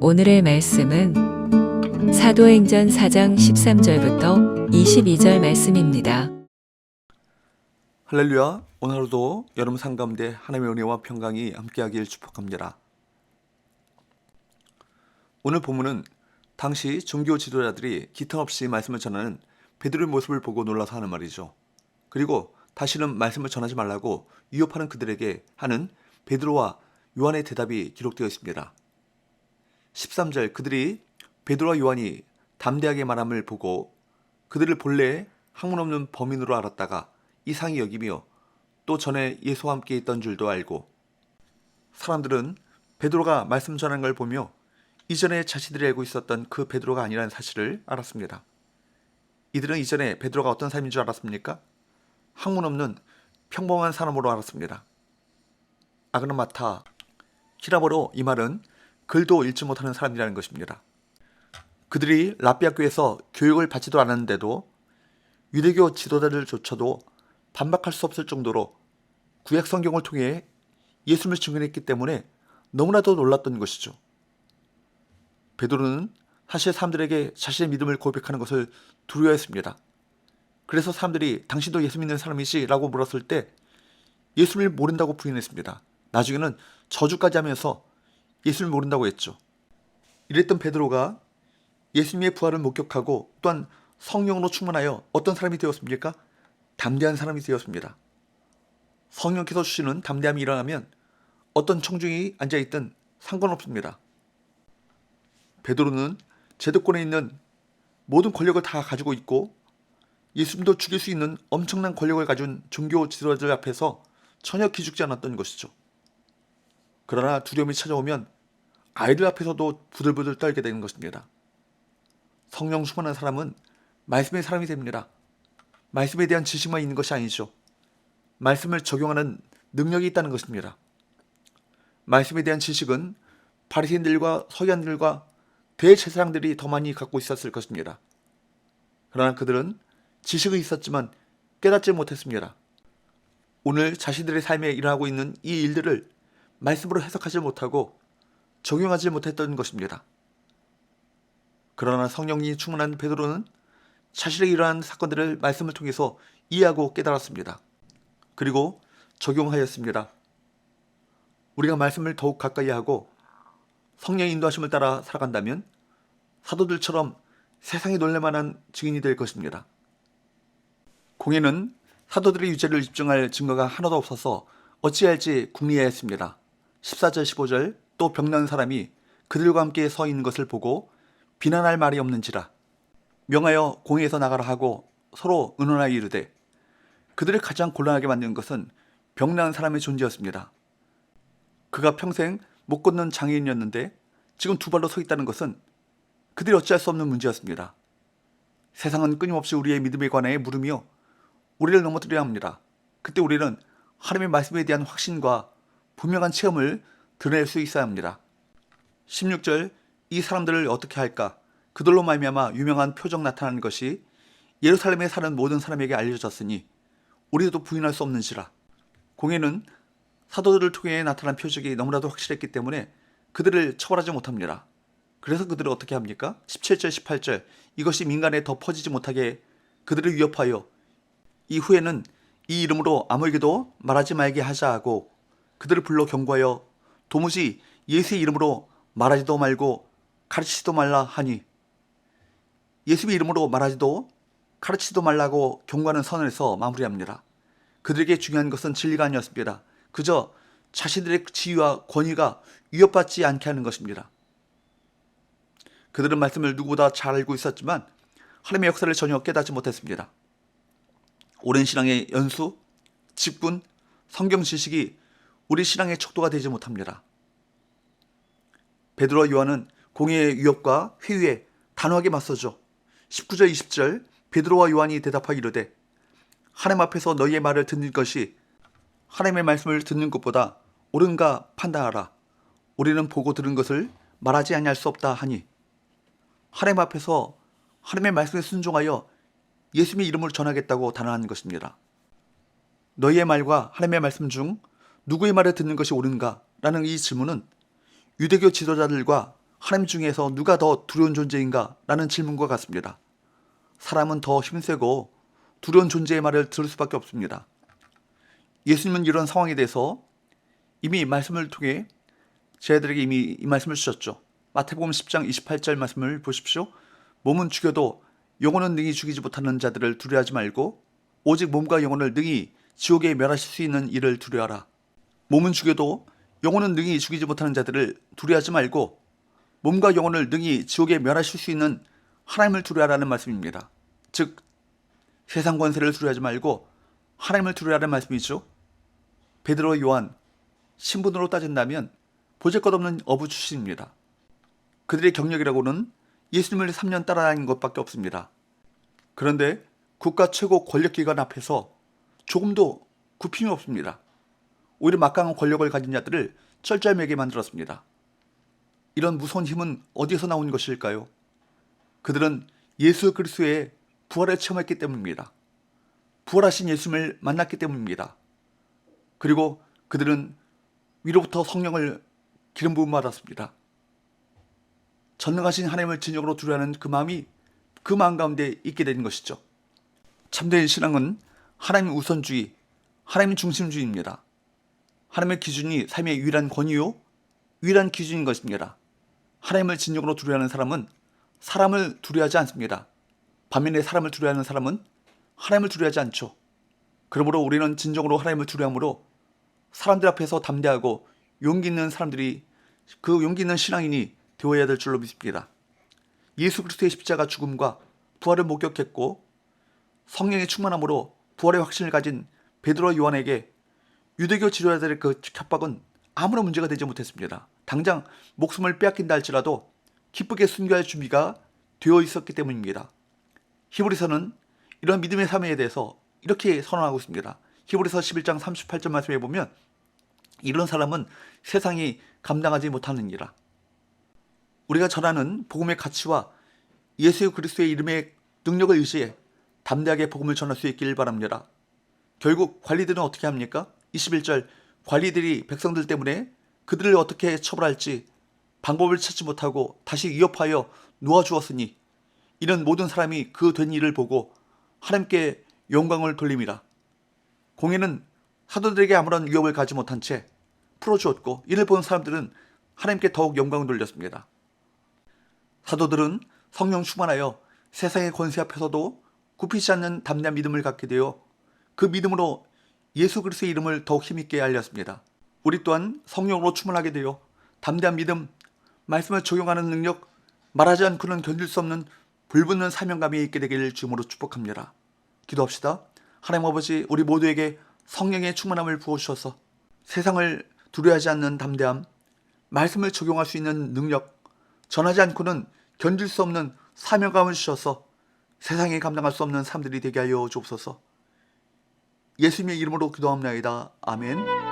오늘의 말씀은 사도행전 4장 13절부터 22절 말씀입니다. 할렐루야. 오늘 하루도 여러분 삶 가운데 하나님의 은혜와 평강이 함께하길 축복합니다. 오늘 본문은 당시 종교 지도자들이 기타 없이 말씀을 전하는 베드로의 모습을 보고 놀라서 하는 말이죠. 그리고 다시는 말씀을 전하지 말라고 위협하는 그들에게 하는 베드로와 요한의 대답이 기록되어 있습니다. 13절 그들이 베드로와 요한이 담대하게 말함을 보고 그들을 본래 학문 없는 범인으로 알았다가 이상히 여기며 또 전에 예수와 함께 있던 줄도 알고 사람들은 베드로가 말씀 전하는 걸 보며 이전에 자신들이 알고 있었던 그 베드로가 아니라는 사실을 알았습니다. 이들은 이전에 베드로가 어떤 사람인 줄 알았습니까? 학문 없는 평범한 사람으로 알았습니다. 아그나마타 히라버로 이 말은 글도 읽지 못하는 사람이라는 것입니다. 그들이 라비아교에서 교육을 받지도 않았는데도 유대교 지도자들조차도 반박할 수 없을 정도로 구약 성경을 통해 예수님을 증언했기 때문에 너무나도 놀랐던 것이죠. 베드로는 사실 사람들에게 자신의 믿음을 고백하는 것을 두려워했습니다. 그래서 사람들이 당신도 예수 믿는 사람이지? 라고 물었을 때 예수를 모른다고 부인했습니다. 나중에는 저주까지 하면서 예수를 모른다고 했죠. 이랬던 베드로가 예수님의 부활을 목격하고 또한 성령으로 충만하여 어떤 사람이 되었습니까? 담대한 사람이 되었습니다. 성령께서 주시는 담대함이 일어나면 어떤 청중이 앉아있든 상관없습니다. 베드로는 제도권에 있는 모든 권력을 다 가지고 있고 예수님도 죽일 수 있는 엄청난 권력을 가진 종교 지도자들 앞에서 전혀 기죽지 않았던 것이죠. 그러나 두려움이 찾아오면 아이들 앞에서도 부들부들 떨게 되는 것입니다. 성령 충만한 사람은 말씀의 사람이 됩니다. 말씀에 대한 지식만 있는 것이 아니죠. 말씀을 적용하는 능력이 있다는 것입니다. 말씀에 대한 지식은 바리새인들과 서기관들과 대제사장들이 더 많이 갖고 있었을 것입니다. 그러나 그들은 지식은 있었지만 깨닫지 못했습니다. 오늘 자신들의 삶에 일어나고 있는 이 일들을 말씀으로 해석하지 못하고 적용하지 못했던 것입니다. 그러나 성령이 충만한 베드로는 자신에게 일어난 사건들을 말씀을 통해서 이해하고 깨달았습니다. 그리고 적용하였습니다. 우리가 말씀을 더욱 가까이 하고 성령의 인도하심을 따라 살아간다면 사도들처럼 세상이 놀랄만한 증인이 될 것입니다. 공예는 사도들의 유죄를 입증할 증거가 하나도 없어서 어찌할지 궁리하였습니다. 14절 15절 또 병난 사람이 그들과 함께 서 있는 것을 보고 비난할 말이 없는지라 명하여 공회에서 나가라 하고 서로 의논하여 이르되 그들을 가장 곤란하게 만든 것은 병난 사람의 존재였습니다. 그가 평생 못 걷는 장애인이었는데 지금 두 발로 서 있다는 것은 그들이 어찌할 수 없는 문제였습니다. 세상은 끊임없이 우리의 믿음에 관해 물으며 우리를 넘어뜨려야 합니다. 그때 우리는 하나님의 말씀에 대한 확신과 분명한 체험을 드러낼 수 있어야 합니다. 16절 이 사람들을 어떻게 할까? 그들로 말미암아 유명한 표적 나타나는 것이 예루살렘에 사는 모든 사람에게 알려졌으니 우리도 부인할 수 없는지라. 공예는 사도들을 통해 나타난 표적이 너무나도 확실했기 때문에 그들을 처벌하지 못합니다. 그래서 그들을 어떻게 합니까? 17절, 18절 이것이 민간에 더 퍼지지 못하게 그들을 위협하여 이후에는 이 이름으로 아무에게도 말하지 말게 하자 하고 그들을 불러 경고하여 도무지 예수의 이름으로 말하지도 말고 가르치지도 말라 하니 예수의 이름으로 말하지도 가르치지도 말라고 경고하는 선언에서 마무리합니다. 그들에게 중요한 것은 진리가 아니었습니다. 그저 자신들의 지위와 권위가 위협받지 않게 하는 것입니다. 그들은 말씀을 누구보다 잘 알고 있었지만 하나님의 역사를 전혀 깨닫지 못했습니다. 오랜 신앙의 연수, 직분, 성경 지식이 우리 신앙의 척도가 되지 못합니다. 베드로와 요한은 공의의 위협과 회유에 단호하게 맞서죠. 19절 20절 베드로와 요한이 대답하여 이르되 하나님 앞에서 너희의 말을 듣는 것이 하나님의 말씀을 듣는 것보다 옳은가 판단하라. 우리는 보고 들은 것을 말하지 아니할 수 없다 하니 하나님 앞에서 하나님의 말씀에 순종하여 예수님의 이름을 전하겠다고 단언한 것입니다. 너희의 말과 하나님의 말씀 중 누구의 말을 듣는 것이 옳은가? 라는 이 질문은 유대교 지도자들과 하나님 중에서 누가 더 두려운 존재인가? 라는 질문과 같습니다. 사람은 더 힘세고 두려운 존재의 말을 들을 수밖에 없습니다. 예수님은 이런 상황에 대해서 이미 말씀을 통해 저희들에게 이미 이 말씀을 주셨죠. 마태복음 10장 28절 말씀을 보십시오. 몸은 죽여도 영혼은 능히 죽이지 못하는 자들을 두려워하지 말고 오직 몸과 영혼을 능히 지옥에 멸하실 수 있는 이를 두려워하라. 몸은 죽여도 영혼은 능히 죽이지 못하는 자들을 두려워하지 말고 몸과 영혼을 능히 지옥에 멸하실 수 있는 하나님을 두려워하라는 말씀입니다. 즉 세상 권세를 두려워하지 말고 하나님을 두려워하라는 말씀이죠. 베드로 요한 신분으로 따진다면 보잘것없는 어부 출신입니다. 그들의 경력이라고는 예수님을 3년 따라다닌 것밖에 없습니다. 그런데 국가 최고 권력기관 앞에서 조금도 굽힘이 없습니다. 오히려 막강한 권력을 가진 자들을 쩔쩔매게 만들었습니다. 이런 무서운 힘은 어디에서 나온 것일까요? 그들은 예수 그리스도의 부활을 체험했기 때문입니다. 부활하신 예수님을 만났기 때문입니다. 그리고 그들은 위로부터 성령을 기름 부음 받았습니다. 전능하신 하나님을 진정으로 두려워하는 그 마음이 그 마음 가운데 있게 된 것이죠. 참된 신앙은 하나님 우선주의, 하나님 중심주의입니다. 하나님의 기준이 삶의 유일한 권위요, 유일한 기준인 것입니다. 하나님을 진정으로 두려워하는 사람은 사람을 두려워하지 않습니다. 반면에 사람을 두려워하는 사람은 하나님을 두려워하지 않죠. 그러므로 우리는 진정으로 하나님을 두려움으로 사람들 앞에서 담대하고 용기 있는 사람들이 그 용기 있는 신앙인이 되어야 될 줄로 믿습니다. 예수 그리스도의 십자가 죽음과 부활을 목격했고 성령의 충만함으로 부활의 확신을 가진 베드로 요한에게 유대교 지도자들의 그 협박은 아무런 문제가 되지 못했습니다. 당장 목숨을 빼앗긴다 할지라도 기쁘게 순교할 준비가 되어 있었기 때문입니다. 히브리서는 이런 믿음의 삶에 대해서 이렇게 선언하고 있습니다. 히브리서 11장 38절 말씀에 보면 이런 사람은 세상이 감당하지 못하느니라. 우리가 전하는 복음의 가치와 예수 그리스도의 이름의 능력을 의지해 담대하게 복음을 전할 수 있길 바랍니다. 결국 관리들은 어떻게 합니까? 21절 관리들이 백성들 때문에 그들을 어떻게 처벌할지 방법을 찾지 못하고 다시 위협하여 놓아주었으니 이는 모든 사람이 그 된 일을 보고 하나님께 영광을 돌림이라. 공예는 사도들에게 아무런 위협을 가지 못한 채 풀어주었고 이를 본 사람들은 하나님께 더욱 영광을 돌렸습니다. 사도들은 성령 충만하여 세상의 권세 앞에서도 굽히지 않는 담대한 믿음을 갖게 되어 그 믿음으로 예수 그리스도의 이름을 더욱 힘있게 알렸습니다. 우리 또한 성령으로 충만하게 되어 담대한 믿음, 말씀을 적용하는 능력, 말하지 않고는 견딜 수 없는 불붙는 사명감이 있게 되기를 주님으로 축복합니다. 기도합시다. 하나님 아버지 우리 모두에게 성령의 충만함을 부어주셔서 세상을 두려워하지 않는 담대함, 말씀을 적용할 수 있는 능력, 전하지 않고는 견딜 수 없는 사명감을 주셔서 세상에 감당할 수 없는 사람들이 되게 하여 주옵소서. 예수님의 이름으로 기도합니다. 아멘.